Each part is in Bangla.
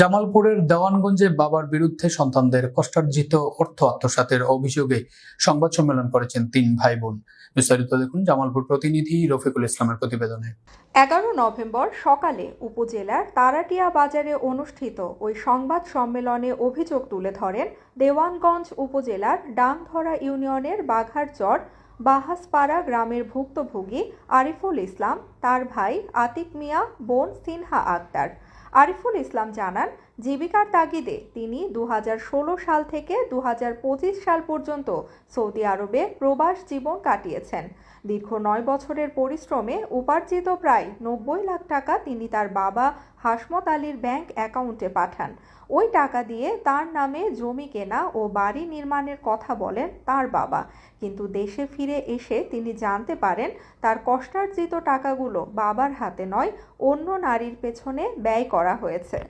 জামালপুরের দেওয়ানগঞ্জে বাবার বিরুদ্ধে সন্তানদের কষ্টার্জিত অর্থ আত্মসাতের অভিযোগে সংবাদ সম্মেলন করেছেন তিন ভাই বোন বিস্তারিত দেখুন জামালপুর প্রতিনিধি রফিকুল ইসলামের প্রতিবেদনে। এগারো নভেম্বর সকালে উপজেলার তারাটিয়া বাজারে অনুষ্ঠিত ওই সংবাদ সম্মেলনে অভিযোগ তুলে ধরেন দেওয়ানগঞ্জ উপজেলার ডাংধরা ইউনিয়নের বাঘারচর বাহাসপাড়া গ্রামের ভুক্তভোগী আরিফুল ইসলাম, তার ভাই আতিক মিয়া, বোন সিনহা আক্তার। আরিফুল ইসলাম জানান জীবিকার তাগিদে তিনি দু হাজার ষোলো সাল থেকে দু হাজার পঁচিশ সাল পর্যন্ত সৌদি আরবে প্রবাস জীবন কাটিয়েছেন। দীর্ঘ নয় বছরের পরিশ্রমে উপার্জিত প্রায় নব্বই লাখ টাকা তিনি তার বাবা হাসমত আলীর ব্যাংক অ্যাকাউন্টে পাঠান। ওই টাকা দিয়ে তার নামে জমি কেনা ও বাড়ি নির্মাণের কথা বলেন তার বাবা। কিন্তু দেশে ফিরে এসে তিনি জানতে পারেন, তার কষ্টার্জিত টাকাগুলো বাবার হাতে নয়, অন্য নারীর পেছনে ব্যয় করা হয়েছে।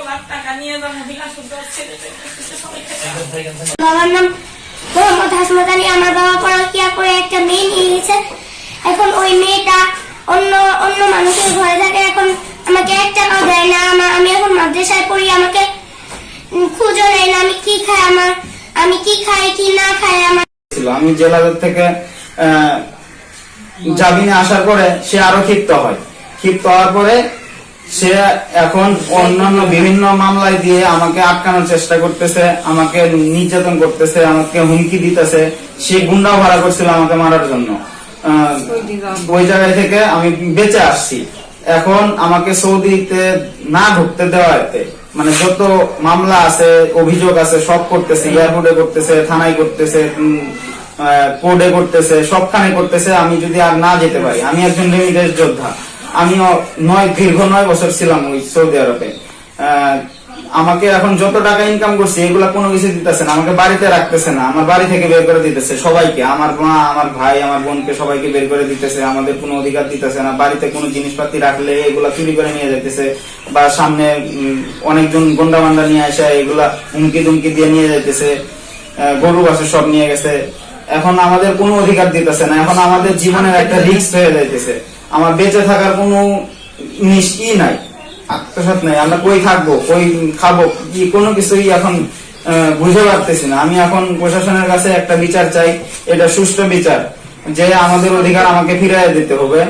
লাখ টাকা নিয়ে যাব। বাবার নাম মোহাম্মদ হাসমত আলী আমার বাবা পড়াশোনা করে একটা মেয়ে নিয়ে গেছে। এখন ওই মেয়েটা অন্য অন্য মানুষের ঘরে থাকে। এখন আমাকে এক টাকাও দেয় না। আমার আমি এখন মাদ্রাসায় পড়ি আমাকে খুঁজো নেয় না আমি কি খাই আমার আমি কি খাই কি না খাই আমার আমি জেলাদের থেকে আহ, জামিনে আসার পরে সে আরও ক্ষিপ্ত হয়। ক্ষিপ্ত হওয়ার পরে সে এখন অন্যান্য বিভিন্ন মামলায় দিয়ে আমাকে আটকানোর চেষ্টা করতেছে, আমাকে নির্যাতন করতেছে, আমাকে হুমকি দিতেছে। সে গুন্ডাও ভাড়া করছিল আমাকে মারার জন্য। ওই জায়গায় থেকে আমি বেঁচে আসছি। এখন আমাকে সৌদিতে না ঢুকতে দেওয়া হতে মানে যত মামলা আছে, অভিযোগ আছে, সব করতেছে, এয়ারপোর্টে করতেছে, থানায় করতেছে কোর্টে করতেছে, সবখানে করতেছে, আমি যদি আর না যেতে পারি, আমি একজন রেমিডেন্স যোদ্ধা। আমিও নয়, দীর্ঘ নয় বছর ছিলাম ওই সৌদি আরবে। আমাকে এখন যত টাকা ইনকাম করছি, এগুলা কোনো কিছু দিতেছে না, আমাকে বাড়িতে রাখতেছে না, আমার বাড়ি থেকে বের করে দিতেছে সবাইকে। আমার মা, আমার ভাই, আমার বোনকে সবাইকে বের করে দিতেছে, আমাদের কোনো অধিকার দিতেছে না, বাড়িতে কোনো জিনিসপাতি রাখলে এগুলা চুরি করে নিয়ে যাইতেছে, বা সামনে অনেকজন গন্ডা বান্ডা নিয়ে আসে, এগুলা হুমকি দুমকি দিয়ে নিয়ে যাইতেছে গরু বাসে সব নিয়ে গেছে। এখন আমাদের কোনো অধিকার দিতেছে না, এখন আমাদের জীবনের একটা রিস্ক হয়ে যাইতেছে। আমার বেঁচে থাকার কোনো নিশ্চয়ই নাই আত্মসাত নাই। আমরা কই থাকব, কই খাব, কি কোনো কিছুই এখন বুঝে পারতেছি না। আমি এখন প্রশাসনের কাছে একটা বিচার চাই, এটা সুষ্ঠু বিচার, যে আমাদের অধিকার আমাকে ফিরাইয়া দিতে হবে।